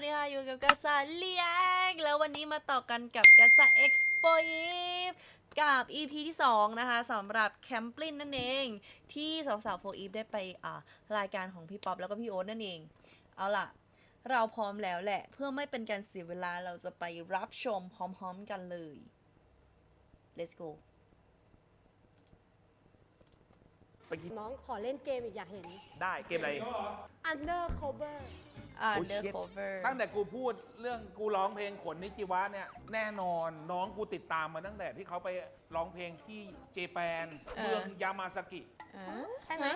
วัสดีค่ะ อยู่กับกาซาเลียง แล้ววันนี้มาต่อกันกับกาซา X 4 Eve กับ EP ที่ 2 นะคะสำหรับแคมปลินนั่นเอง ที่สาวๆโฟอีฟได้ไปอ่ารายการของพี่ป๊อปแล้วก็พี่โอ๊ตนั่นเอง เอาล่ะ เราพร้อมแล้วแหละ เพื่อไม่เป็นการเสียเวลาเราจะไปรับชมพร้อมๆกันเลย let's go ไปกินน้องขอเล่นเกมอีกอยากเห็นได้เกมอะไร Undercover อ่า โอ้ย undercover ตั้งแต่กูพูดเรื่องกูร้องเพลงขนนิจิวะเนี่ย แน่นอนน้องกูติดตามมาตั้งแต่ที่เขาไปร้องเพลงที่เจแปน เออ เมืองยามาซากิ อ่าใช่ไหม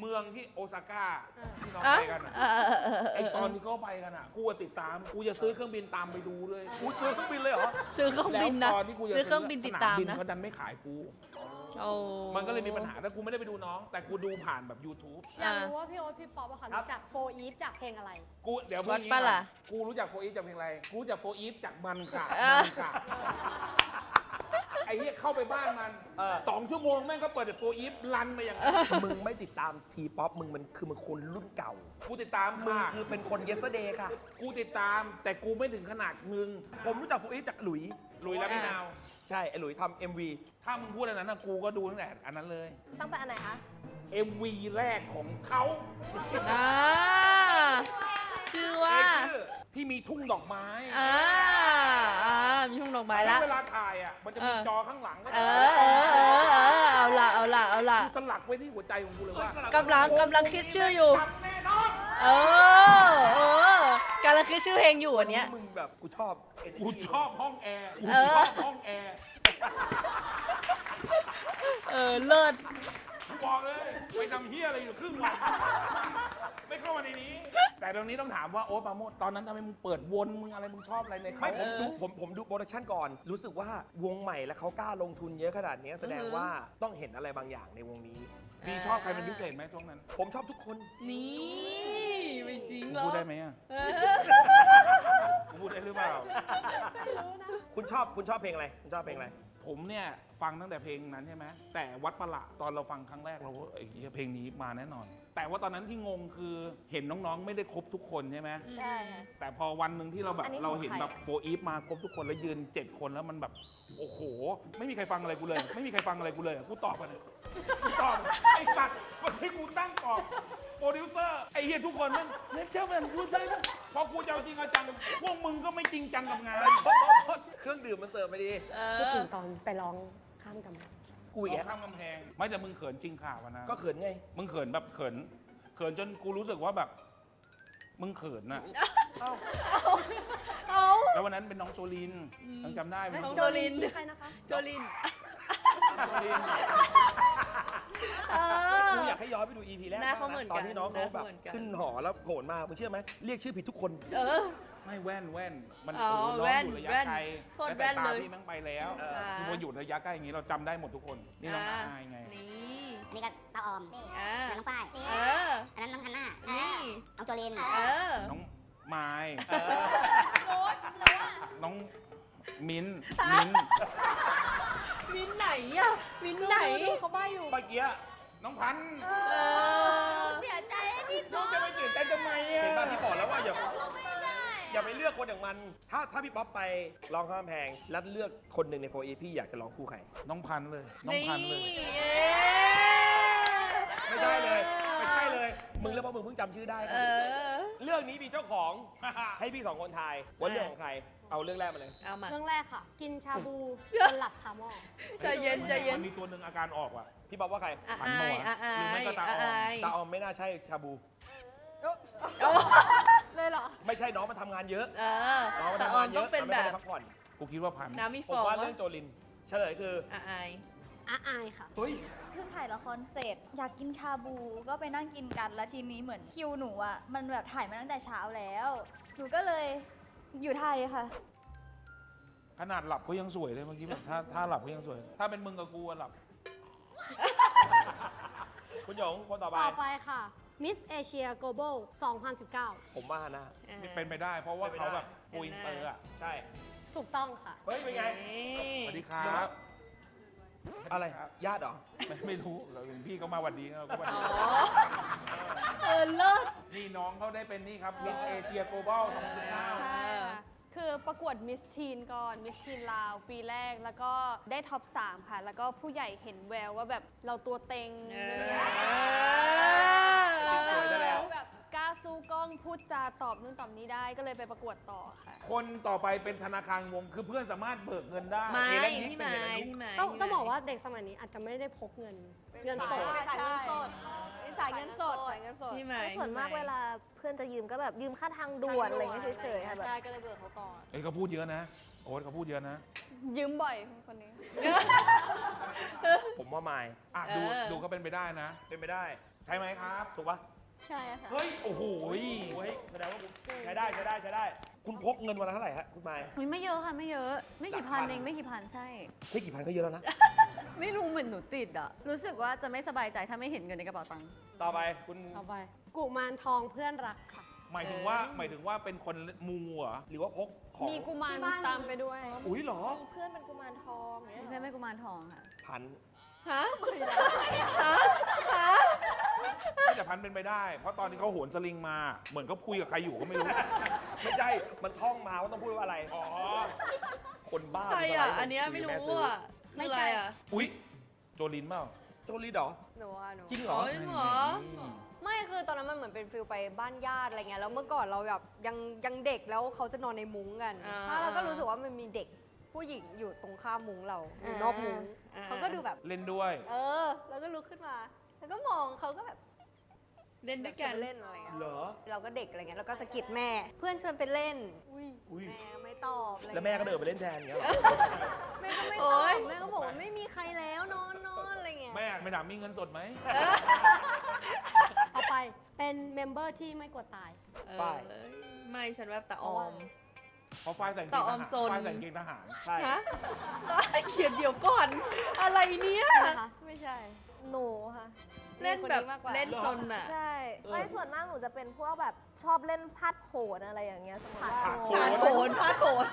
เมืองที่โอซาก้าเออที่น้องอะไปกันอะเออเออเออเอไออตอนที่เขาไปกันอะ กูอะติดตาม กูจะซื้อเครื่องบินตามไปดูเลยกูซื้อเครื่องบินเลยเหรอซื้อเครื่องแล้วบินนะตอนที่กูจะซื้อเครื่องบินติดตามสนบินนะเขาดันไม่ขายกู โอ้มันก็เลยมีปัญหาแต่กูไม่ได้ไปดูน้อง แต่กูดูผ่านแบบ YouTube อยากรู้ว่าพี่โอ๊ตพี่ป๊อปอะค่ะครับ รู้จักโฟอีฟจากเพลงอะไร กูเดี๋ยววัเมื่ดอกี้ปะล่ะ กูรู้จักโฟอีฟจากเพลงอะไร กูรู้จักโฟอีฟจากมันค่ะเออมันค่ะไอ้เหี้ยเข้าไปบ้านมันเออ สองชั่วโมงแม่งก็เปิดโฟอีฟรันมาอย่างนั้นมึงไม่ติดตามทีป๊อปมึงมันคือมึงคนรุ่นเก่า กูติดตามมึงค่ะคือเป็นคน yesterday ค่ะ กูติดตาม แต่กูไม่ถึงขนาดมึง ผมรู้จักฟูอีฟจากหลุย ลุยแล้วไม่นาว ใช่ไอ้หลุยทำ MV ถ้ามึงพูดอันนั้นนะกูก็ดูตั้งแต่อันนั้นเลย ตั้งแต่อันไหนคะ MV แรกของเขาอ่าชื่อว่าเอ้ยชื่อที่มีทุ่งดอกไม้ อ่าอ่ามีทุ่งดอกไม้ละแล้วเวลาถ่ายอะ มันจะมีเออ จอข้างหลังก็เออเออเออเออ เอาละเอาละเอาละกูสลักไว้ที่หัวใจของกูเลยว่ากำลังกำลังคิดชื่ออยู่จำแน่นอนเออเออกำลังคิดชื่อเพลงอยู่อันเนี้ย มึงแบบกูชอบ energy กูชอบห้องแอร์กูเออ ชอบห้องแอร์ เออเลิศกู บอกเลยไปทำเฮียอะไรอยู่ครึ่งวันไม่เข้ามาในนี้ แต่ตรงนี้ต้องถามว่าโอ๊ตปราโมดตอนนั้นทำไมมึงเปิดวนมึงอะไรมึงชอบอะไรในเขาไม่ผมดูผมผมดูโปรดักชันก่อน รู้สึกว่าวงใหม่แล้วเขากล้าลงทุนเยอะขนาดเนี้ยแสดงว่าต้องเห็นอะไรบางอย่างในวงนี้มีชอบใครเป็นพิเศษไหมช่วงนั้นผมชอบทุกคน นี่ไม่จริงกูหรอพูดได้ไหมอะเออกูพูดได้หรือเปล่า คุณชอบคุณชอบเพลงอะไร คุณชอบเพลงอะไร ผมเนี่ย ฟังตั้งแต่เพลงนั้นใช่ไหมแต่วัดประหลาดตอนเราฟังครั้งแรกเราก็ไอ้เหี้ยเพลงนี้มาแน่นอน แต่ว่าตอนนั้นที่งงคือเห็นน้องๆ ไม่ได้ครบทุกคนใช่ไหมใช่ค่ะ แต่พอวันหนึ่งที่เราแบบอันนี้เราของเห็นใครแบบโฟอีฟมาครบทุกคนแล้วยืนเจ็ดคนแล้วมันแบบ โอ้โห ไม่มีใครฟังอะไรกูเลย ไม่มีใครฟังอะไรกูเลยกูตอบมาเลยกูตอบไอ้สัตว์วันที่กูตั้งตอบโปรดิวเซอร์ไอ้เหี้ยทุกคนมันเน็ตเจ้าเป็นกูใช่ไหมพอกูจะเอาจริงเอาจังพวกมึงก็ไม่จริงจังกับงาน เครื่องดื่มมันเสิร์ฟไม่ดีเอพูดอถึงตอนไปร้อง ข้ามกำแพงกูอีกอแล้อกวข้ามกำแพง ไม่แต่มึงเขินจริงข่าวนะก็เขินไง มึงเขินแบบเขิน เขินจนกูรู้สึกว่าแบบ มึงเขินน่ะเอาแล้ววันนั้นเป็นน้องโจลินยังจำได้ไหมน้น้อองงโจโจลินชื่อใครนะคะ โจลินลิน เออ กูอยากให้ย้อนไปดู EP แรกหน้าบ้างเขาเหมือนนะตอนที่น้องกันเขาแบบหน้าเขาเหมือนกัน ขึ้นหอแล้วโผล่มามึงเชื่อไหมเรียกชื่อผิดทุกคน เออ ไม่แว่นแว่นมันอ๋อโอ้โหน้แว่องนอยู่ระยะแว่นไกลโคตรและสายแว่นตาเลย พี่แม่งไปแล้วเออคือพออยู่ระยะใกล้อย่างนี้เราจำได้หมดทุกคน นี่น้องอายไง นี่นี่ก็ตาออมอ่าอันนั้นน้องฝ้ายเออ อันนั้นน้องฮันน่านี่ น้องโจลินเออ น้องไม้น้องมิ้นท์มิ้นท์มินไหนอะมินไหน ดูเขาบ้าอยู่ เมื่อกี้น้องพันธุ์เออ เสียใจให้พี่น้องจะไปเสียใจทำไมอะเห็นป่ะพี่บอกแล้วว่าอย่าไม่ได้ อย่าไปเลือกคนอย่างมัน ถ้าถ้าพี่ป๊อปไปร้องข้ามแพงแล้วเลือกคนหนึ่งในโฟอีพี่อยากจะร้องคู่ใคร น้องพันธุ์เลย น้องนี่พันธุ์เลย เอ๊ะไม่ใช่เลย ไม่ใช่เลย มึงแล้วเพราะมึงเพิ่งจำชื่อได้ เออ เรื่องนี้มีเจ้าของ ให้พี่สองคนทายว่าเรื่องของใคร เอาเรื่องแรกมาเลย เอามาเรื่องแรกค่ะ กินชาบูจนหลับคาหม้อใจเย็นใจเย็นมันมีตัวหนึ่งอาการออกว่ะ พี่ป๊อปว่าใครอะหันอามายอะอาหรือไม่ยก็ตาอะออมอายตาออมไม่น่าใช่ชาบู โอ้ เลยเหรอ ไม่ใช่น้องมันทำงานเยอะ เออ น้องมันแต่ทำอองามนเยต้ออะงเป็นไม่แบได้บพักผ่อน กูคิดว่าพันธุ์น้ำมีผฟมองว่าเรื่องโจลิน เฉลยคือ อะอายอาอายค่ะ เฮ้ย เพิ่งถ่ายละครเสร็จ อยากกินชาบูก็ไปนั่งกินกันแล้วทีนี้เหมือนคิวหนูอะมันแบบถ่ายมาตั้งแต่เช้าแล้ว หนูก็เลยอยู่ท่าเลยค่ะ ขนาดหลับก็ยังสวยเลยเมื่อกี้แบบถ้าถ้าหลับก็ยังสวย ถ้าเป็นมึงกับกูอะหลับ คุณหยงคนต่อไป ต่อไปค่ะ Miss Asia Global 2019 ผมว่าฮาน่าอะเป็นไปได้ เพราะว่าเป็นไปเขาได้แบบกูอินเตอร์อะใช่ ถูกต้องค่ะ เฮ้ย เป็นไงนี่สวัสดีครับอะไรครับญาติเหรอ ไม่ไม่รู้เราเป็นพี่เขามาหวัดดีเราก็หวัดดีเออเลิศ นี่น้องเขาได้เป็นนี่ครับ Miss Asia Global 2019 ใช่ค่ะคือประกวดมิสทีนก่อนมิสทีนลาวปีแรกแล้วก็ได้ท็อป 3 ค่ะ แล้วก็ผู้ใหญ่เห็นแววว่าแบบเราตัวเต็ง เอ สวยซะแล้ว แบบกล้าสู้กล้องพูดจาตอบนู่นตอบนี้ได้ก็เลยไปประกวดต่อค่ะคนต่อไปเป็นธนาคารวงคือเพื่อนสามารถเบิกเงินได้ไม่เฮเลนฮิตพี่เป็นไม้เฮเลนฮิตพี่ไม้ต้องพี่ไม้ต้องบอกว่าเด็กสมัยนี้อาจจะไม่ได้พกเงินเงินสดใช่ใช่สายเงินสดสายเงินสดพี่ไม้ส่วนมากพี่ไเวลาเพื่อนจะยืมก็แบบยืมค่าทางด่วนอะไรอย่างเงี้ยเฉยๆค่ะแบบใช่ก็เลยเบิกเขาก่อน เอ้ยเขาพูดเยอะนะ โอ๊ตเขาพูดเยอะนะ ยืมบ่อยคนนี้ ผมว่าไม่อะดูเออ ดูก็เป็นไปได้นะ เป็นไปได้ ใช่ไหมครับ ถูกปะใช่ค่ะ เฮ้ย โอ้โหเฮ้ยแสดงว่าคุณใช้ได้ใช้ได้ใช้ได้ คุณพกเงินวันละเท่าไหร่ฮะคุณไม้อุ๊ยไม่เยอะค่ะไม่เยอะไม่กี่พัน เองไม่กี่พันใช่ เฮ้ยกี่พันก็เยอะแล้วนะ ไม่รู้เหมือนหนูติดอะรู้สึกว่าจะไม่สบายใจถ้าไม่เห็นเงินในกระเป๋าตังค์ต่อไปคุณต่อไปกุมารทองเพื่อนรักค่ะ หมายถึงว่าหมายถึงว่าเป็นคนมูเหรอหรือว่าพกของมีกุมารที่บ้าน ตามไปด้วยอุ้ยเหรอ เพื่อนเป็นกุมารทองเนี่ยนี่เพื่อนไม่กุมารทองค่ะ พัน ฮะไม่แต่พันเป็นไปได้ เพราะตอนที่เขาโหนสลิงมา เหมือนเขาคุยกับใครอยู่ก็ไม่รู้ ไม่ใช่ มันท่องมาว่าต้องพูดว่าอะไร อ๋อ คนบ้าใครมัสอะไลด์อันเนี้ยไม่คุยกับรู้แซื้อะคืออะไรอะอุ๊ย โจลินเปล่า โจลีดเหรอ หนูอะหนูจริงเหรอ๋ออจริงเหรอ ไม่คือตอนนั้นมันเหมือนเป็นฟิลไปบ้านญาติอะไรเงี้ย แล้วเมื่อก่อนเราแบบยังยังเด็กแล้วเขาจะนอนในมุ้งกัน อ่า แล้วเราก็รู้สึกว่ามันมีเด็ก ผู้หญิงอยู่ตรงข้ามมุ้งเราอยู่นอกมุ้งอ่า เขาก็ดูแบบ เล่นด้วย เออ แล้วก็ลุกขึ้นมา แล้วก็มองเขาก็แบบเล่นด้วยกันเล่นอะไรเงี้ยเหรอ เราก็เด็กอะไรเงี้ยแล้วก็สะกิดแม่ เพื่อนชวนไปเล่น อุ้ย แม่ก็ไม่ตอบอะไรแล้วแม่ก็เดินไปเล่นแทนอย่างเงี้ยเหรอ แม่ก็ไม่โอ๊ตอบยแม่ก็บอกว่าไม่มีใครแล้วนอนนอนอะไรเงี้ย แม่ไม่ถามมีเงินสดไหมต่อไปเป็นเมมเบอร์ที่ไม่กลัวตายฝ้ายเออไม่ฉันแบบตาออม เพราะ ฝ้ายใส่กางเกต่องออมทหารโซน ฝ้ายใส่กางเกงทหาร ใช่ฮะเขียนเดี๋ยวก่อน อะไรเนี่ยนะคะไม่ใช่ หนูค่ะ เล่นแบบมีคนนี้มากกว่าเล่นซนอะ ใช่ไม่ส่วนมากหนูจะเป็นพวกแบบชอบเล่นพัดโผนอะไรอย่างเงี้ยสมมติว่าผาดโผผ่านโผนผ่านโผน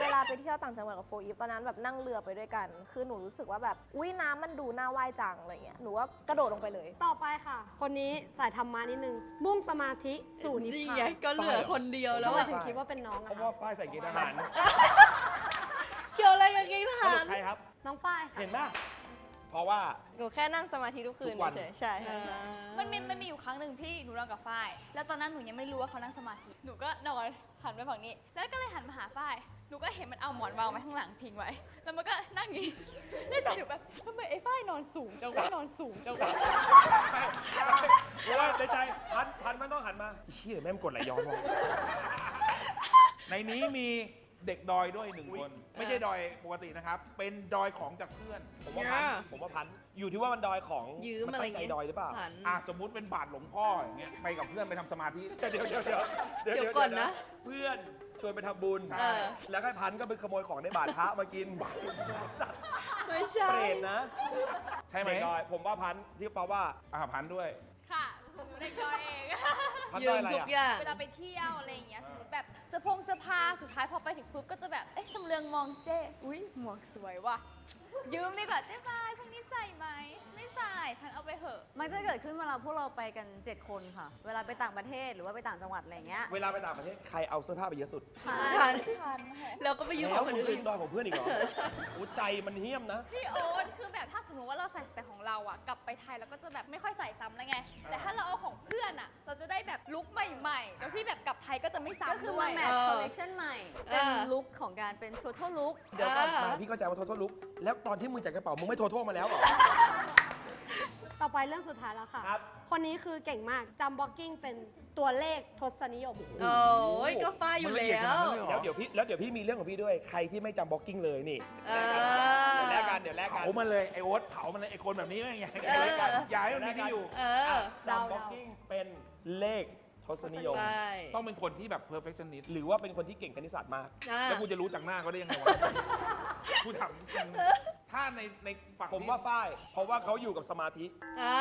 เวลาไปเที่ยวต่างจังหวัดกับโฟอีฟตอนนั้นแบบนั่งเรือไปด้วยกัน คือหนูรู้สึกว่าแบบอุ้ยน้ำมันดูน่าว่ายจังอะไรเงี้ยหนูว่ากระโดดลงไปเลย ต่อไปค่ะ คนนี้สายธรรมะนิดนึงมุ่งสมาธิสู่นิพนี่พาไงนก็เหลือคนเดียวแล้วทำไมอะถึงคิดว่าเป็นน้องเพอะราะคะว่าฝ้ายใส่เกงทหารเกี่ยวอะไรกับเกงทสหารุรปใครครับ น้องฝ้ายค่ะเห็นป่ะ เพราะว่า หนูแค่นั่งสมาธิทุกคืนทุกวัน เฉยๆใช่อ่ามันมีมันมีอยู่ครั้งหนึ่งที่หนูนอนกับฝ้าย แล้วตอนนั้นหนูยังไม่รู้ว่าเขานั่งสมาธิ หนูก็นอนหันไปฝั่งนี้ แล้วก็เลยหันมาหาฝ้าย หนูก็เห็นมันเอาหมอนวางไว้ข้างหลังพิงไว้ แล้วมันก็นั่งอย่างงี้ในใจหนูแบบทำไมไอ้ฝ้ายนอนสูงจังวะนอนสูงจังวะเพราะว่าในใจพันพันมันต้องหันมาเชี่ยแม่งกดไหลย้อนว่ะในนี้มี เด็กดอยด้วยหนึ่งคน ไม่ใช่ดอยปกตินะครับ เป็นดอยของจากเพื่อน ผมว่าพันผมว่าพันอยู่ที่ว่ามันดอยของยืมนอะไรตั้งใจเงี้ยดอยหรือเปล่าผ่านอะสมมุติเป็นบาทหลวงพ่ออย่างเงี้ยไปกับเพื่อนไปทำสมาธิ เดี๋ยวเดี๋ยวเดี๋ยวเดี๋ยวเดี๋ยวก่อนนะ เพื่อนชวนไปทำบุญใช่เออ แล้วก็พันก็ไปขโมยของในบาทพระมากินบาทสัตว์ไม่ใช่ เปรตนะใช่ไหมเด็กดอยผมว่าพันที่เปาว่า อ่าพันด้วย ค่ะ พันยืด้อยมอะไรทุกอะอย่าง เวลาไปเที่ยวอะไรอย่างเงี้ยสมมติแบบเสื้อพงเสื้อผ้าสุดท้ายพอไปถึงปุ๊บก็จะแบบเอ๊ะชำเลืองมองเจ้ อุ้ยหมวกสวยว่ะ ยืมดีกว่าเจ๊บายพรุ่งนี้ใส่ไหมไม่ ใส่ทันเอาไปเถอะ มันจะเกิดขึ้นเวลาพวกเราไปกัน 7 คนค่ะ เวลาไปต่างประเทศหรือว่าไปต่างจังหวัดอะไรอย่างเงี้ยเวลาไปต่างประเทศใครเอาเสื้อผ้าไปเยอะสุดผ่านแล้วก็ไปยืมขแล้อวงคนมึงอื่ยืนมดอยของเพื่อนอีกเหรอโอ้ใจมันเหี้ยมนะ พี่โอ๊ตคือแบบถ้าสมมติว่าเราใส่แต่ของเราอะกลับไปไทยเราก็จะแบบไม่ค่อยใส่ซ้ำแล้วไง แต่ถ้าเราเอาของเพื่อนอะเราจะได้แบบลุคใหม่ๆแล้วที่แบบกลับไทยก็จะไม่ก็ซ้ำคือด้วมาย แมทคอลเลคชันใหม่ เป็นเออ ลุคของการเป็น total look เดี๋ยวก่อนอ่ามาพี่เข้าใจว่าโทษโทษลุกแล้วตอนที่มึงจัดกระเป๋ามึงไม่โทษโทษมาแล้วเหรอ ต่อไปเรื่องสุดท้ายแล้วค่ะ ครับ คนนี้คือเก่งมากจำบล็อกกิ้งเป็นตัวเลขทศนิยม โอ้ยก็ฝ้ายอยู่มันละเอียดขแล้นาดว นั้นเลยเหรอ แล้วเดี๋ยวพี่แล้วเดี๋ยวพี่มีเรื่องของพี่ด้วย ใครที่ไม่จำบล็อกกิ้งเลยนี่เออเดี๋ยวแลกกันเดี๋ยวแลกกันเผามันเลยไอโอ๊ตเผามันเลยไอคนแบบนี้ไม่งอย่าเออ อย่าให้มันมีที่อยู่เออ จำบล็อกกิ้งเป็นเลข ทศนิยม ใช่ต้องเป็นคนที่แบบ perfectionist หรือว่าเป็นคนที่เก่งคณิตศาสตร์มาก อ่า แล้วกูจะรู้จากหน้าเขาได้ยังไงวะ กูถามจริงถ้าในในฝั่งผมว่าฝ้าย เพราะว่าเขาอยู่กับสมาธิ อ่า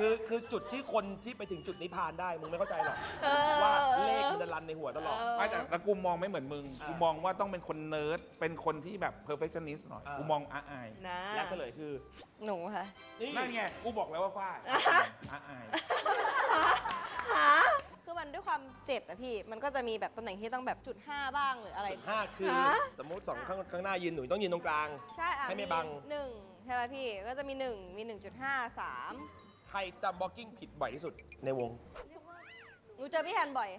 คือคือจุดที่คนที่ไปถึงจุดนิพพานได้มึงไม่เข้าใจหรอกเออ ว่าเลขมันจะรันในหัวตลอด ไม่แต่แต่กูมองไม่เหมือนมึง อ่ากูกูมองว่าต้องเป็นคนเนิร์ด เป็นคนที่แบบ perfectionist หน่อย อ่ากู กูมองอาอายนะ และเฉลยคือหนูค่ะ นี่นั่นไง กูบอกแล้วว่าฝ้ายอาอาย หา คือมันด้วยความเจ็บอะพี่ มันก็จะมีแบบตำแหน่งที่ต้องแบบจุดห้าบ้างหรืออะไร ห้าคือ ฮะ สมมุติสองข้างข้างหน้ายืนหนูต้องยืนตรงกลาง ใช่อะให้ไม่บัง หนึ่ง ใช่ไหมพี่ ก็จะมีหนึ่งมีหนึ่งจุดห้าสามใครจำบล็อกกิ้งผิดบ่อยที่สุดในวง หนูเจอพี่แฮนบ่อย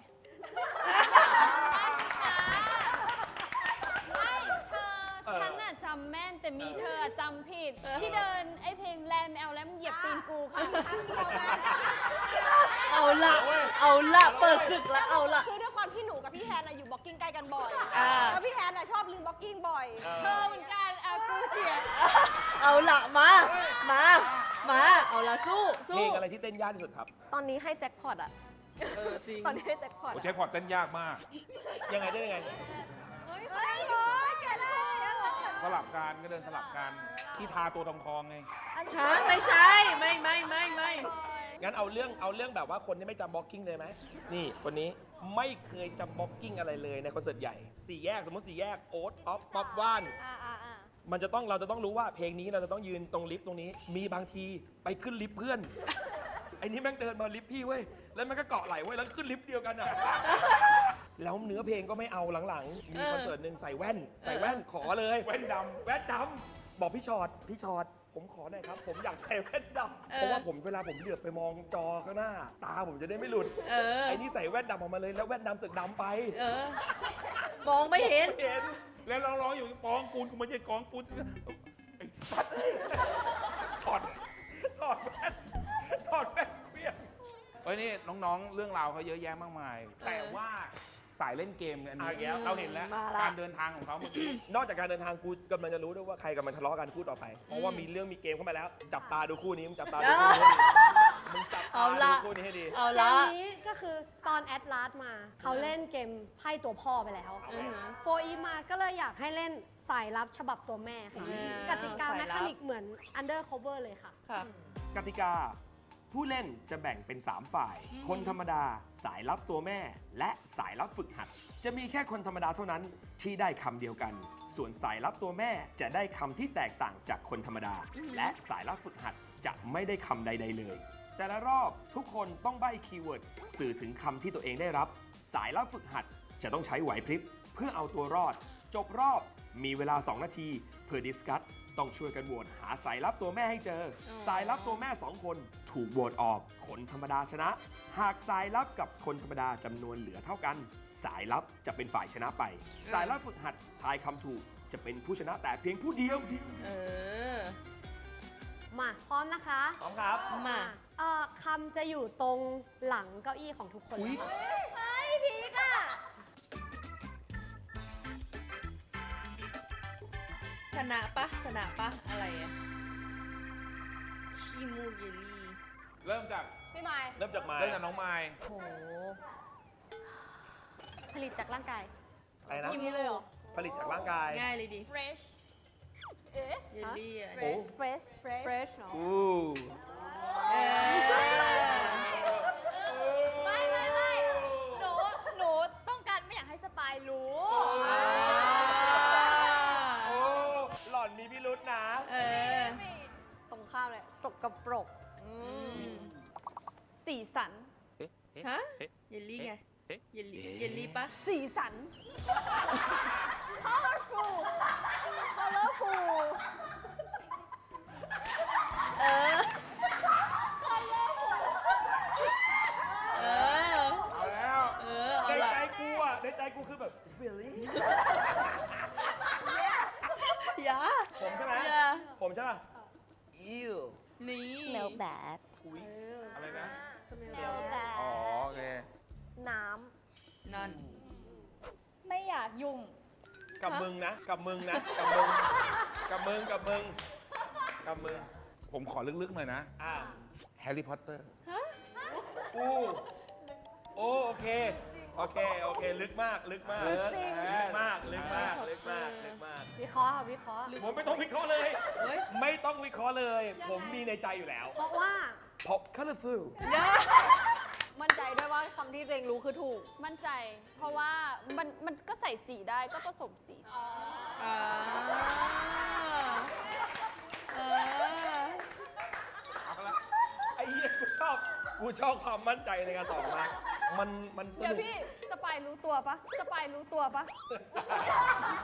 ไม่เธอเออ ฉันน่ะจำแม่นแต่มีเธออะจำผิด ที่เดินไอเพลงแลนด์แมวแล้วมึงเหยียบตีนกูค่ะเอาละเอาละเปิดศึกละเอาละ คือด้วยความที่หนูกับพี่แฮนอะอยู่บล็อกกิ้งใกล้กันบ่อย อ่า แล้วพี่แฮนอะชอบลืมบล็อกกิ้งบ่อย เธอเหมือนกันอากู เจียเอาละมา มา มา เอาละสู้ เพสู้ลงอะไรที่เต้นยากที่สุดครับ ตอนนี้ให้แจ็คพอตอะเออจริง ตอนนี้ให้แจ็คพอตโอ้อะใช้พอร์ตเต้นยากมาก ยังไงได้ยังไงเฮ้ยโอ้ยแกได้อะสลับการก็เดินสลับการที่ทาตัวทองทองไง ฮะไม่ใช่ ไม่ไม่ไม่ไม่งั้นเอาเรื่องเอาเรื่องแบบว่าคนที่ไม่จำบล็อกกิ้งเลยไหมนี่คนนี้ไม่เคยจำบล็อกกิ้งอะไรเลยในคอนเสิร์ตใหญ่สี่แยกสมมติสี่แยกโอ๊ตออฟป๊อปว่าน อ่าอ่าอ่า มันจะต้องเราจะต้องรู้ว่าเพลงนี้เราจะต้องยืนตรงลิฟต์ตรงนี้ มีบางทีไปขึ้นลิฟต์เพื่อนไอ้นี่แม่งเดินมาลิฟต์พี่เว้ยแล้วมันก็เกาะไหลเว้ยแล้วขึ้นลิฟต์เดียวกันอะ แล้วเนื้อเพลงก็ไม่เอาหลังๆ มีคอนเสิร์ตหนึ่งใส่แว่น ใส่แว่นขอเลยแว่นดแว่นดำบอกพี่ชอดพี่ชอดผมขอหน่อยครับ ผมอยากใส่แว่นดำเพราะว่าผมเวลาผมเหลือบไปมองจอข้างหน้า ตาผมจะได้ไม่หลุดเออ ไอ้นี่ใส่แว่นดำออกมาเลยแล้วแว่นดำเสึกดำไป เออ มองไม่เห็นเห็นำ แล้วเราร้องอยู่กองปูนกูไม่ใช่กองปูนไอ้สัตว์ถอดถอดแว่นถอดแว่นเคลียร์เฮ้ยนี่น้องๆ เรื่องราวเขาเยอะแยะมากมาย แต่ว่าสายเล่นเกมอันเอาอีกแล้นี้ว เราเห็นแล้วมาละ การเดินทางของเขาเมื่อกี้นอกจากการเดินทางกูกำลังจะรู้ด้วยว่าใครกำลังทะเลาะกันคู่ต่อไป เพราะว่ามีเรื่องมีเกมเข้ามาแล้ว จับตาดูคู่นี้มึงจับตาดูคู่นี้ มึงจับตาเอาดูละคู่นี้ให้ดี เอาแล้ละวนี้ก็คือตอนแอดลาสมา เขาเล่นเกมไพ่ตัวพ่อไปแล้วอือหือโฟอีมาก็เลยอยากให้เล่นสายลับฉบับตัวแม่ค่ะ อ่ากติกาสายแมลับคานิกเหมือน Undercover เลยค่ะ ค่ะ กติกา ผู้เล่นจะแบ่งเป็น 3 ฝ่าย คนธรรมดา สายลับตัวแม่ และสายลับฝึกหัด จะมีแค่คนธรรมดาเท่านั้นที่ได้คำเดียวกัน ส่วนสายลับตัวแม่จะได้คำที่แตกต่างจากคนธรรมดา และสายลับฝึกหัดจะไม่ได้คำใด ๆ เลย แต่ละรอบทุกคนต้องใบ้คีย์เวิร์ดสื่อถึงคำที่ตัวเองได้รับ สายลับฝึกหัดจะต้องใช้ไหวพริบ เพื่อเอาตัวรอด จบรอบมีเวลา 2 นาทีเพื่อดิสคัตต้องช่วยกันโหวตหาสายลับตัวแม่ให้เจอ สายลับตัวแม่ 2 คน ถูกโหวตออกคนธรรมดาชนะ หากสายลับกับคนธรรมดาจำนวนเหลือเท่ากัน สายลับจะเป็นฝ่ายชนะไป สายลับฝึกหัดทายคำถูกจะเป็นผู้ชนะแต่เพียงผู้เดียวเออ มา พร้อมนะคะ พร้อมครับ มา เอ่อคำจะอยู่ตรงหลังเก้าอี้ของทุกคนอุ๊ยเฮ้ยพีกอะชนะปะชนะปะอะไรอะขี้มูกเยลลี่เริ่มจากพี่ไมค์เริ่มจากไม้เริ่มจากน้องไม้โหผลิตจากร่างกาย อะไรนะขี้มูกผลิตจากร่างกาย ง่ายเลยดิ fresh เยลลี่อะโอ้ fresh fresh เนอะอู้ เออไม่ไม่ไม่หนูหนูต้องการไม่อยากให้สปายรู้ โอ้ หล่อนมีพิรุษนะเออ ตรงข้ามเลยสกปรกอืมสีสัน ฮะ เยลลี่ไง เยลลี่ เยลลี่ปะ สีสัน colorful colorful เออเออ เอาแล้ว เออ เอา ใน ละ ใจกูอะ ในใจกูคือแบบ really อย่า ผมใช่ไหม อย่า ผมใช่ป่ะ ew นี่ smell bad อุ้ยอะไรนะ smell bad อ๋อโอเค น้นั่นไม่อยากยุ่ง กับมึงนะ กับมึงนะ กับมึง กับมึง กับมึง กับมึง ผมขอลึกๆหน่อยนะ อ่าแฮร์รี่พอตเตอร์อู้โอ้โอเค โอเค โอเค ลึกมาก ลึกมาก ลึกลึกมาก ลึกมาก ลึกมาก ลึกมาก วิเคราะห์ค่ะวิเคราะห์ ผมไม่ต้องวิเคราะห์เลยเฮ้ยไม่ต้องวิเคราะห์เลยผมมีในใจอยู่แล้ว เพราะว่า pop colorful มั่นใจด้วยว่าคำที่ตัวเองรู้คือถูก มั่นใจ เพราะว่ามันมันก็ใส่สีได้ก็ผสมสี อ่าเออ เอาละไอ้เหี้ยกูชอบ กูชอบความมั่นใจในการตอบมา มันมันสเดี๋ยวนุกพี่สปายรู้ตัวปะสปายรู้ตัวปะ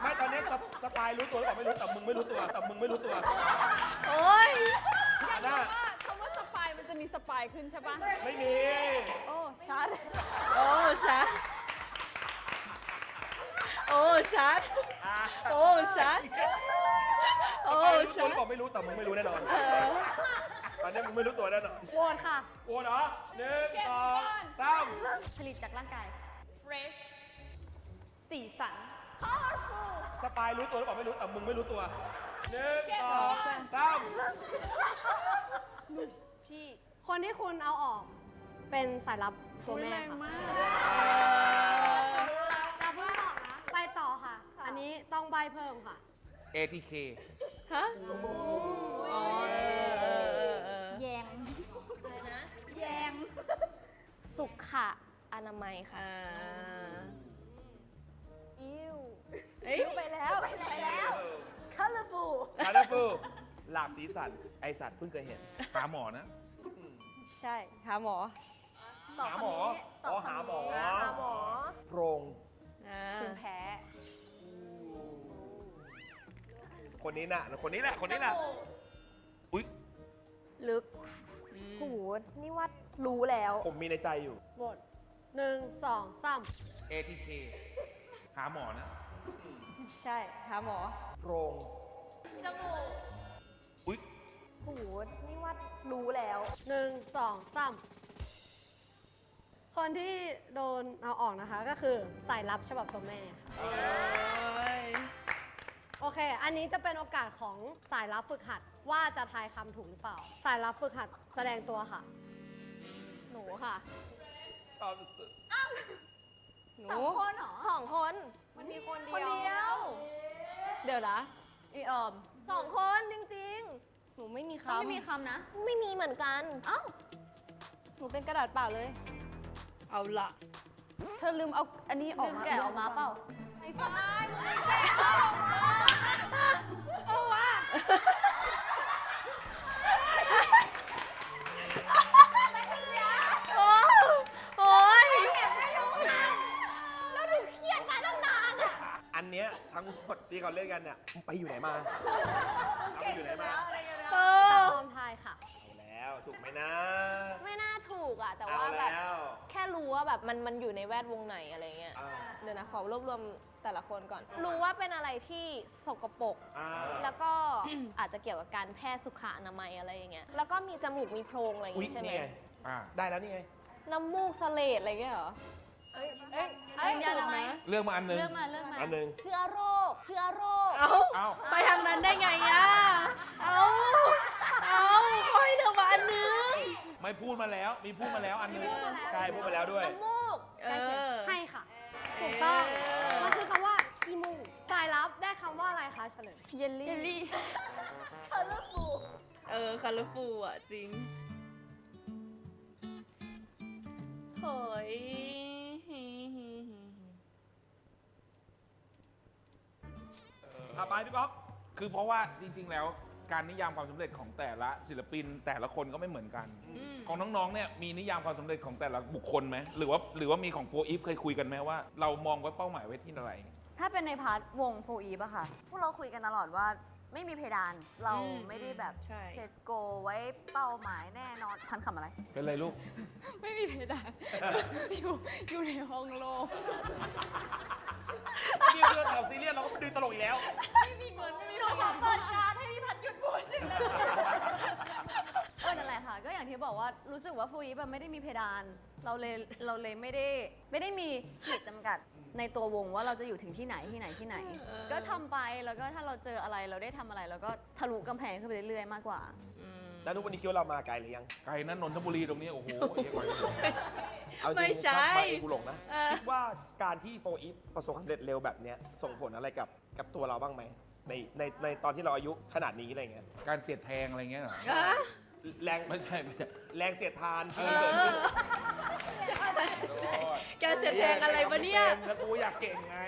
ไม่ตอนนี้สปสปายรู้ตัวหรือเปล่าไม่รู้แต่มึงไม่รู้ตัวแต่มึงไม่รู้ตัว โอ้ยอยากหน้ารู้ว่าคำว่าสปายมันจะมีสปายขึ้นใช่ปะไม่มีโอ้ชัดโอ้ชัดโอ้ชัดอะโอ้ชัด โอ้สปายรู้ตัวหรือชัดเปล่าไม่รู้แต่มึงไม่รู้แน่นอน เออ ตอนนี้มึงไม่รู้ตัวแน่นอนโหวตค่ะ โอ้เหรอหนึ่งสองสามผลิตจากร่างกาย fresh สีสันสปายรู้ตัวหรือเปล่าไม่รู้แต่มึงไม่รู้ตัวหนึ่งสองสามพี่ คนที่คุณเอาออกเป็นสายลับตัวแม่ค่ะอย่าเพิ่งบอกนะไปต่อค่ะ อันนี้ต้องใบเพิ่มค่ะ ATK ฮะ สุขะอนามัยค่ะ อ่าอิ้วเอ้ยไปแล้วไปแล้ว colorful คาร์ฟูหลากสีสันไอสัตว์เพิ่งเคยเห็น หาหมอนะ ใช่หาหมอหาหมออ๋อหาหมอหาหมอโพรงอ่าภูมิแพ้คนนี้น่ะ คนนี้แหละ คนนี้แหละอุ๊ย ลึกโหนี่ว่า รู้แล้วผมมีในใจอยู่โหวตหนึ่งสองสาม ATK หาหมอนะ ใช่หาหมอโพรง จมูกอุ๊ยโหนี่ว่ารู้แล้วหนึ่งสองสามคนที่โดนเอาออกนะคะก็คือสายลับฉบับตัวแม่ค่ะโอ้ยโอเค อันนี้จะเป็นโอกาสของสายลับฝึกหัดว่าจะทายคำถูกหรือเปล่า สายลับฝึกหัดแสดงตัวค่ะ หนูค่ะชอบสุด หนูสองคนเหรอ สองคน มันมีคนเดีคนยวเดียว เดี๋ยวนะอีออมสองคนจริงๆ หนูไม่มีต้องคำไม่มีคำนะ ไม่มีเหมือนกัน เอ้า หนูเป็นกระดาษเปล่าเลย เอาละเธอลืมเอาอันนี้ออกลืมมาแกะออกมาเปล่า ไอ้ฟ้ามึงไม่แกเอาวะ โอ้โอ้ย อัน เนี้ยทั้งหมดที่เขาเล่นกันเนี่ยมึงไปอยู่ไหนมาเอาไปอยู่ไหนมาเอตาอมทายค่ะเอาแล้วถูกไหมนะ ไม่น่าถูกอะแต่เอาว่าแบบแล้ว แค่รู้ว่าแบบมันมันอยู่ในแวดวงไหนอะไรเงี้ย อ่าเดี๋ยวนะ ขอรวบรวมแต่ละคนก่อน รู้ว่าเป็นอะไรที่สกปรก อ่าแล้วก็ อาจจะเกี่ยวกับการแพทย์สุขอนามัยอะไรอย่างเงี้ย แล้วก็มีจมูกมีโพรงอะไรอย่างอุ๊ยงี้ใช่ไหม นี่ไงอ่าได้แล้วนี่ไง น้ำมูกเสเลดอะไรเงี้ยเหรอ เอ้ยเอ้ยยืนยันอะไรเรื่องมาอันหนึงเลือกมาเลือกมาอันหนึ่งเชื้อโรคเชื้อโรคเอาเอ้าไปทางนั้นได้ไงอะเอาเอาคอยเหลือมาอันหนึ่งไม่พูดมาแล้ว มีพูดมาแล้วอันหนึงใช่พูดไปแล้วด้วย น้ำมูกเออ ให้ค่ะ ถูกต้อง มันคือคำว่าขี้มูกสายลับได้คำว่าอะไรคะเฉลยเยลลี่เยลลี่คาร์ฟูเออคาร์ฟูอะจริงเฮ้ย อะไปพี่ป๊อปคือเพราะว่าจริงๆ แล้วการนิยามความสำเร็จของแต่ละศิลปินแต่ละคนก็ไม่เหมือนกัน ของน้องๆ เนี่ยมีนิยามความสำเร็จของแต่ละบุคคลไหมหรือว่าหรือว่ามีของโฟอีฟเคยคุยกันไหมว่าเรามองไว้เป้าหมายไว้ที่อะไร ถ้าเป็นในพาร์ทวงโฟอีฟอะค่ะ พวกเราคุยกันตลอดว่า ไม่มีเพดาน เราอืมไม่ได้แบบใช่ เซตโกไว้เป้าหมายแน่นอนพันคำอะไร เป็นไรลูก ไม่มีเพดาน อยู่อยู่ในห้องโล่งนี่คือตอบซีเรียสเราก็มาดูตลกอีกแล้วหนูขอเปิดการดให้พี่พัดหยุดพูดถึงเลยก็นั่นแหละค่ะ ก็อย่างที่บอกว่ารู้สึกว่าฟูอีฟแบบไม่ได้มีเพดาน เราเลยเราเลยไม่ได้ไม่ได้มีขีดจำกัด ในตัววงว่าเราจะอยู่ถึงที่ไหนที่ไหนที่ไหนเออก็ทำไปแล้วก็ถ้าเราเจออะไรเราได้ทำอะไรเราก็ทะลุกำแพงขึ้นไปเรื่อยๆมากกว่าอืมแล้วทุกวันนี้คิดว่าเรามาไกลหรือยังไกลนั้นนนทบุรีตรงนี้โอ้โหเหี้ยกว่าจะถึงเอาจริงไม่ใช่ ถ้ามาเองกูหลงนะเออคิดว่าการที่โฟอีฟประสบความสำเร็จเร็วแบบเนี้ยส่งผลอะไรกับกับตัวเราบ้างไหมในในในตอนที่เราอายุขนาดนี้อะไรเงี้ยการเสียดแทงอะไรเงี้ยเหรออะ แรงไม่ใช่ไม่ใช่ แรงเสียดทานที่เอมันอเกิดขึ้นแกเสียแทงอะไรปะเนี่ย แล้วกูอยากเก่งไง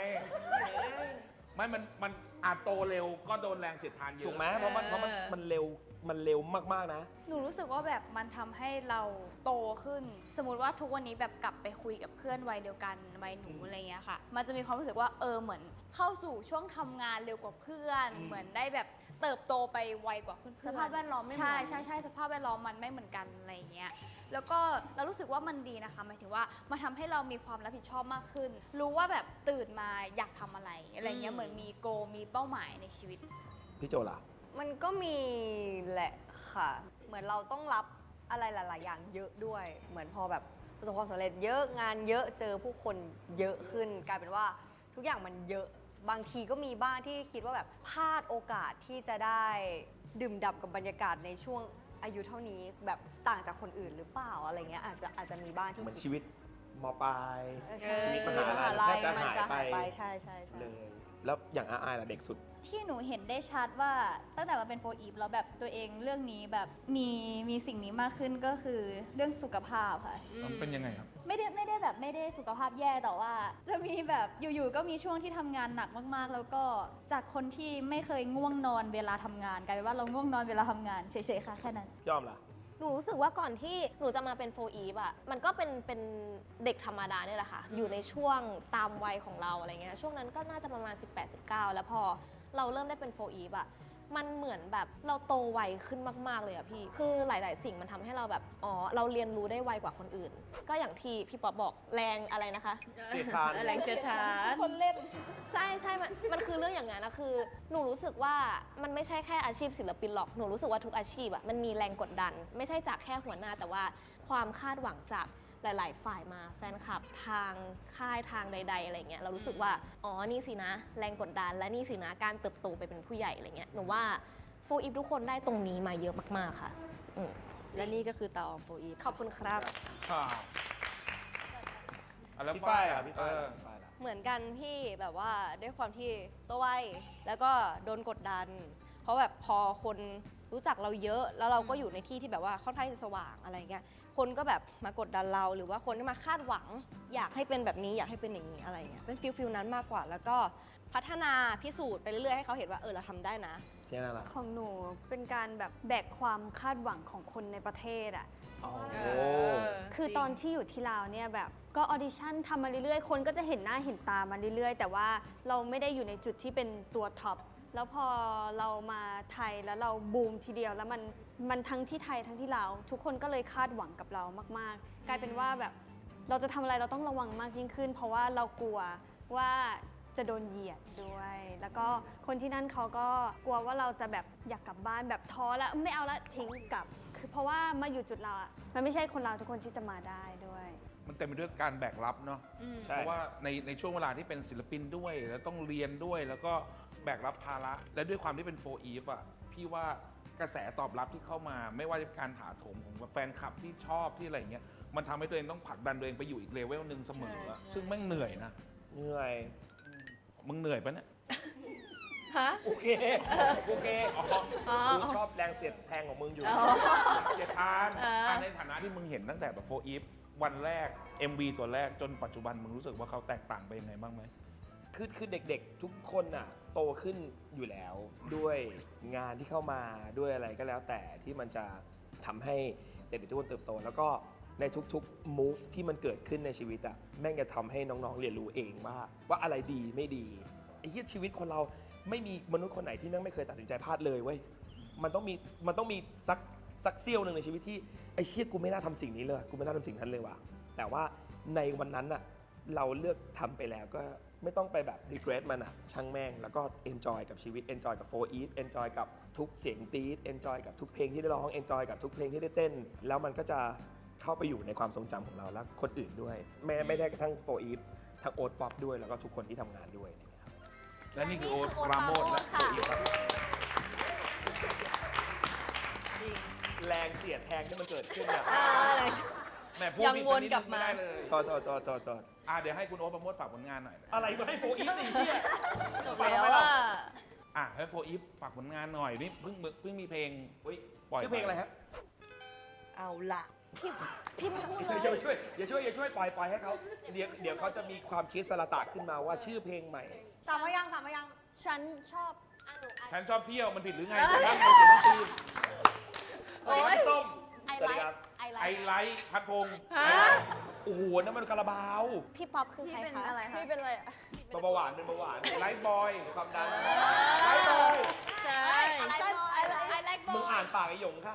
ไม่ มัน มันอาจโตเร็วก็โดนแรงเสียดทานเยอะ ถูกไหมเพราะมันเพราะมันเออมันเร็ว มันเร็วมากๆนะ หนูรู้สึกว่าแบบมันทำให้เราโตขึ้น สมมติว่าทุกวันนี้แบบกลับไปคุยกับเพื่อนวัยเดียวกันวัยหนูอะไรเงี้ยค่ะ มันจะมีความรู้สึกว่าเออเหมือนเข้าสู่ช่วงทำงานเร็วกว่าเพื่อน เหมือนได้แบบ เติบโตไปไวกว่าเพื่อนๆสภาพแวดล้อมไม่เหมือน ใช่ใช่ใช่สภาพแวดล้อมมันไม่เหมือนกันอะไรเงี้ยแล้วก็เรารู้สึกว่ามันดีนะคะหมายถึงว่ามันทำให้เรามีความรับผิดชอบมากขึ้น รู้ว่าแบบตื่นมาอยากทำอะไรอะไรเงี้อืยมเหมือนมีโกมีเป้าหมายในชีวิต พี่โจล่ะ มันก็มีแหละค่ะ เหมือนเราต้องรับอะไรหลาย ๆ อย่างเยอะด้วย เหมือนพอแบบประสบความสำเร็จเยอะงานเยอะเจอผู้คนเยอะขึ้น กลายเป็นว่าทุกอย่างมันเยอะ บางทีก็มีบ้างที่คิดว่าแบบพลาดโอกาสที่จะได้ดื่มด่ำกับบรรยากาศในช่วงอายุเท่านี้แบบต่างจากคนอื่นหรือเปล่าอะไรเงี้ยอาจจะอาจจะมีบ้างที่เหมือนคิดชีวิตมปลายเออใช่ชีวิตชีมวิตมหาหาลัลัยยแทบจะมันจะหาหายยไปไปใช่ใช่ใช่ เลย แล้วอย่างอาอายล่ะเด็กสุด ที่หนูเห็นได้ชัดว่าตั้งแต่มาเป็นโฟอีฟแล้วแบบตัวเองเรื่องนี้แบบมีมีสิ่งนี้มากขึ้นก็คือเรื่องสุขภาพค่ะ มันเป็นยังไงครับ ไม่ได้ไม่ได้แบบไม่ได้สุขภาพแย่แต่ว่า จะมีแบบอยู่ๆก็มีช่วงที่ทำงานหนักมากๆ แล้วก็จากคนที่ไม่เคยง่วงนอนเวลาทำงานกลายเป็นว่าเราง่วงนอนเวลาทำงานเฉยๆค่ะแค่นั้น พี่อ้อมล่ะ หนูรู้สึกว่าก่อนที่หนูจะมาเป็นโฟอีฟอะมันก็เป็นเป็นเด็กธรรมดาเนี่ยแหละค่ะ อยู่ในช่วงตามวัยของเราอะไรเงี้ย ช่วงนั้นก็น่าจะประมาณ 18-19 แล้วพอเราเริ่มได้เป็นโฟอีฟอะ มันเหมือนแบบเราโตไวขึ้นมาก ๆ เลยอะพี่ คือหลาย ๆ สิ่งมันทำให้เราแบบ อ๋อ เราเรียนรู้ได้ไวกว่าคนอื่น ก็อย่างที่พี่ป๊อปบอกแรงอะไรนะคะ เสียดทาน แรงเสียดทาน คนเล่น ใช่ใช่มันมันคือเรื่องอย่างนั้นนะคือ หนูรู้สึกว่ามันไม่ใช่แค่อาชีพศิลปินหรอก หนูรู้สึกว่าทุกอาชีพอะมันมีแรงกดดัน ไม่ใช่จากแค่หัวหน้าแต่ว่าความคาดหวังจาก หลาย ๆ ฝ่ายมาแฟนคลับทางค่ายทางใด ๆ อะไรเงี้ยเรารู้สึกว่าอ๋อนี่สินะ แรงกดดันและนี่สินะการเติบโตไปเป็นผู้ใหญ่อะไรเงี้ยหนูว่าฟูอีฟทุกคนได้ตรงนี้มาเยอะมากๆค่ะอืมและนี่ก็คือตาออมโฟอีฟขอบคุณครับ ค่ะอะแล้วพี่ฝ้ายล่ะอะพี่ฝ้ายเอล่ะอพี่ฝ้ายล่ะ เหมือนกันพี่แบบว่าด้วยความที่ตัวไวแล้วก็โดนกดดัน เพราะแบบพอคน รู้จักเราเยอะแล้วเราก็อยู่ในที่ที่แบบว่าค่อนข้างจะสว่างอะไรเงี้ยคนก็แบบมากดดันเรา หรือว่าคนที่มาคาดหวัง อยากให้เป็นแบบนี้อยากให้เป็นอย่างนี้อะไรเงี้ยเป็นฟิลฟิลนั้นมากกว่า แล้วก็พัฒนาพิสูจน์ไปเรื่อยๆให้เขาเห็นว่าเออเราทำได้นะพี่น่าล่ะของหนูเป็นการแบบแบกความคาดหวังของคนในประเทศอะอ๋อคือตอนที่อยู่ที่ลาวเนี่ยแบบก็ออดิชั่นทำมาเรื่อยๆ คนก็จะเห็นหน้าเห็นตามาเรื่อยๆ แต่ว่าเราไม่ได้อยู่ในจุดที่เป็นตัวท็อป แล้วพอเรามาไทยแล้วเราบูมทีเดียว แล้วมันมันทั้งที่ไทยทั้งที่ลาวทุกคนก็เลยคาดหวังกับเรามาก ๆ กลายเป็นว่าแบบเราจะทำอะไรเราต้องระวังมากยิ่งขึ้น เพราะว่าเรากลัวว่าจะโดนเหยียดด้วย แล้วก็คนที่นั่นเขาก็กลัวว่าเราจะแบบอยากกลับบ้านแบบท้อแล้วไม่เอาละทิ้งกลับ คือเพราะว่ามาอยู่จุดเราอะมันไม่ใช่คนเราวทุกคนที่จะมาได้ด้วย มันเต็มไปด้วยการแบกรับเนาะใช่เพราะว่าในในช่วงเวลาที่เป็นศิลปินด้วย แล้วต้องเรียนด้วยแล้วก็ แบกรับภาระ และด้วยความที่เป็นโฟอีฟอะพี่ว่ากระแสตอบรับที่เข้ามา ไม่ว่าจะเป็นการถาโถมของแฟนคลับที่ชอบที่อะไรอย่างเงี้ยมันทำให้ตัวเองต้องผลักดันตัวเองไปอยู่อีกเลเวลหนึ่งเสมออะซึ่งแม่งเหนื่อยนะเหนื่อย มึงเหนื่อยปะเนี่ย ฮะ โอเค โอเคอ๋ออ๋อกูชอบแรงเสียดแทงของมึงอยู่ เกียรทานเอออะในฐานะที่มึงเห็นตั้งแต่แบบโฟอีฟวันแรก MV ตัวแรกจนปัจจุบันมึงรู้สึกว่าเขาแตกต่างไปยังไงบ้างไหม คือคือเด็กๆ ทุกคนน่ะ โตขึ้นอยู่แล้ว ด้วยงานที่เข้ามาด้วยอะไรก็แล้วแต่ที่มันจะทำให้เด็กๆทุกคนเติบโต แล้วก็ในทุกๆ move ที่มันเกิดขึ้นในชีวิตอะแม่งจะทำให้น้องๆเรียนรู้เองว่าว่าอะไรดีไม่ดีไอ้เหี้ยชีวิตคนเราไม่มีมนุษย์คนไหนที่แม่งไม่เคยตัดสินใจพลาดเลยเว้ยมันต้องมีมันต้องมีสักสักเสี้ยวหนึ่งในชีวิตที่ไอ้เหี้ยกูไม่น่าทำสิ่งนี้เลยกูไม่น่าทำสิ่งนั้นเลยว่ะแต่ว่าในวันนั้นอะเราเลือกทำไปแล้วก็ ไม่ต้องไปแบบ regret มันอะช่างแม่ง แล้วก็ enjoy กับชีวิต enjoy กับ4 eat enjoy กับทุกเสียงตีด enjoy กับทุกเพลงที่ได้ร้อง enjoy กับทุกเพลงที่ได้เต้น แล้วมันก็จะเข้าไปอยู่ในความทรงจำของเราและคนอื่นด้วยแม้ไม่ได้กระทั่ง4 eat ทั้งโอ๊ตป๊อปด้วยแล้วก็ทุกคนที่ทำงานด้วยนะครับและนี่คือโอ๊ตปราโมทและโฟอีฟครับแรงเสียดแทงที่มันเกิดขึ้นเนี่ยอ่าอะ แหม่พูดยังผิดวนไปนิดกลับนึงมา ไได้เลยจอจอจอจอจออะเดี๋ยวให้คุณโอ๊ตประโมทฝากผลงานหน่อยอะไรมาให้4 eat อีกเนี่ย จบแล้วอะ อะให้โฟอีฟฝากผลงานหน่อยนี่เพิ่งเพิ่งมีเพลงอุ๊ยปล่อยชื่อเพลงอะไรฮะเอาละพี่ไม่พูดเลอย่ายช่วยอย่าช่วยอย่าช่วยปล่อยปล่อยให้เขาเดี๋ยวเดี๋ยวเขาจะมีความคิดสระตะขึ้นมาว่าชื่อเพลงใหม่ สามพยางค์สามพยางค์ฉันชอบอะหนูอะฉันชอบเที่ยวมันผิดหรือไงจะนั่งในเสียงดนตรีสวัสดีครับพี่ส้ม ไอสวัสไลดีครับท์ไอไลไอท์ไลท์พัดพงษ์ฮะโอ้โหนั่นมันคาราบาวพี่ป๊อปคือใครคะพี่เป็นอะไรอะเบาหวานเป็นเบาหวานไลท์บอยความดันไลท์บอยใช่ ไอไลค์บอยไอไลค์บมึงอยอ่านปากไอ้หยงค่ะ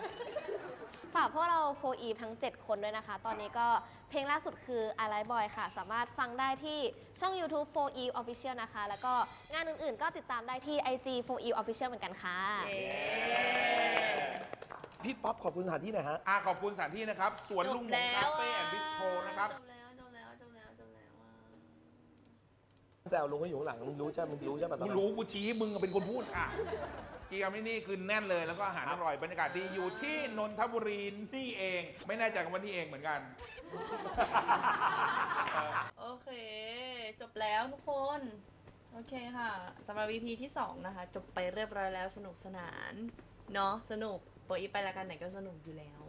ฝากพวกเราโฟอีทั้ง 7 คนด้วยนะคะ ตอนนี้ก็เพลงล่าสุดคือ I Like Boy ค่ะ สามารถฟังได้ที่ช่อง YouTube 4 e Official นะคะ แล้วก็งานอื่นๆ ก็ติดตามได้ที่ IG 4 e Official เหมือนกันค่ะ เย้ พี่ป๊อปขอบคุณสถานที่หน่อยฮะ อะขอบคุณสถานที่นะครับ สวนลุงหมงคาเฟ่แอนด์บิสโทรนะครับ จบแล้วจบแล้วจบแล้วจบแล้วอะแซวลุงก็อยู่ข้างหลังมึงรู้ใช่ไหมมึงรู้ใช่ไหมตอนกูนั้นรู้กูชี้มึงเป็นคนพูดค่ะกีกามินี่คือแน่นเลยแล้วก็อาหารอร่อยบรรยากาศดีอยู่ที่นนทบุรีนี่เอง ไม่แน่ใจกับว่านี่เองเหมือนกัน โอเค จบแล้วทุกคน โอเคค่ะสำหรับ EP ที่ 2 นะคะ จบไปเรียบร้อยแล้วสนุกสนาน เนาะสนุก โปรอีไปแล้วกันไหนก็สนุกอยู่แล้ว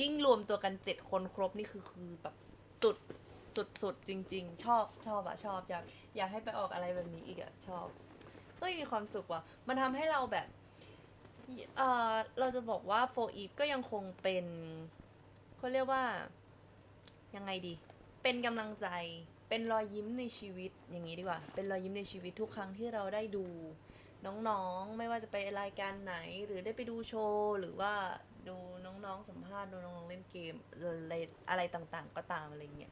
ยิ่งรวมตัวกัน7คนครบนี่คือคือแบบสุดสุดสุดจริง ๆ ชอบชอบอะชอบอยากอยากให้ไปออกอะไรแบบนี้อีกอะชอบเฮ้ยมีความสุขว่ะ มันทำให้เราแบบ เออเราจะบอกว่าโฟอีฟก็ยังคงเป็นเขาเรียกว่า ยังไงดี เป็นกำลังใจ เป็นรอยยิ้มในชีวิตอย่างนี้ดีกว่า เป็นรอยยิ้มในชีวิตทุกครั้งที่เราได้ดู น้องๆ ไม่ว่าจะไปรายการไหน หรือได้ไปดูโชว์ หรือว่าดูน้องๆสัมภาษณ์ดูน้องๆเล่นเกมอะไรอะไรต่างๆ ก็ตามอะไรเงี้ย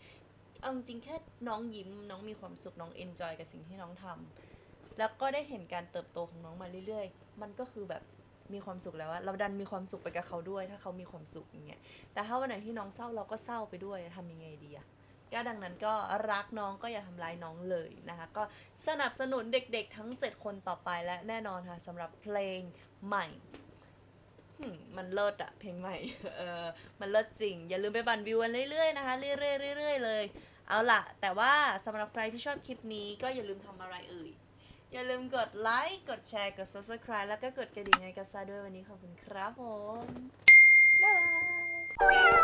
เอาจริงแค่น้องยิ้มน้องมีความสุขน้องเอนจอยกับสิ่งที่น้องทำแล้วก็ได้เห็นการเติบโตของน้องมาเรื่อยๆ มันก็คือแบบมีความสุขแล้วอะเราดันมีความสุขไปกับเขาด้วย ถ้าเขามีความสุขอย่างเงี้ยแต่ถ้าวันไหนที่น้องเศร้าเราก็เศร้าไปด้วยทำยังไงดีอะ ก็ดังนั้นก็รักน้องก็อย่าทำร้ายน้องเลยนะคะ ก็สนับสนุนเด็กๆทั้ง 7 คนต่อไปและแน่นอนค่ะสำหรับเพลงใหม่หมันเลิศอะเพลงใหม่เออมันเลิศจริง อย่าลืมไปบันวิวกันเรื่อยๆนะคะเรื่อยๆเรื่อยๆเลย เอาล่ะ แต่ว่าสำหรับใครที่ชอบคลิปนี้ก็อย่าลืมทำอะไรเอ่ยอย่าลืมกดไลค์กดแชร์กด subscribe แล้วก็กดกระดิ่งให้กัสซาด้วยวันนี้ขอบคุณครับผมบ๊ายบาย Meow.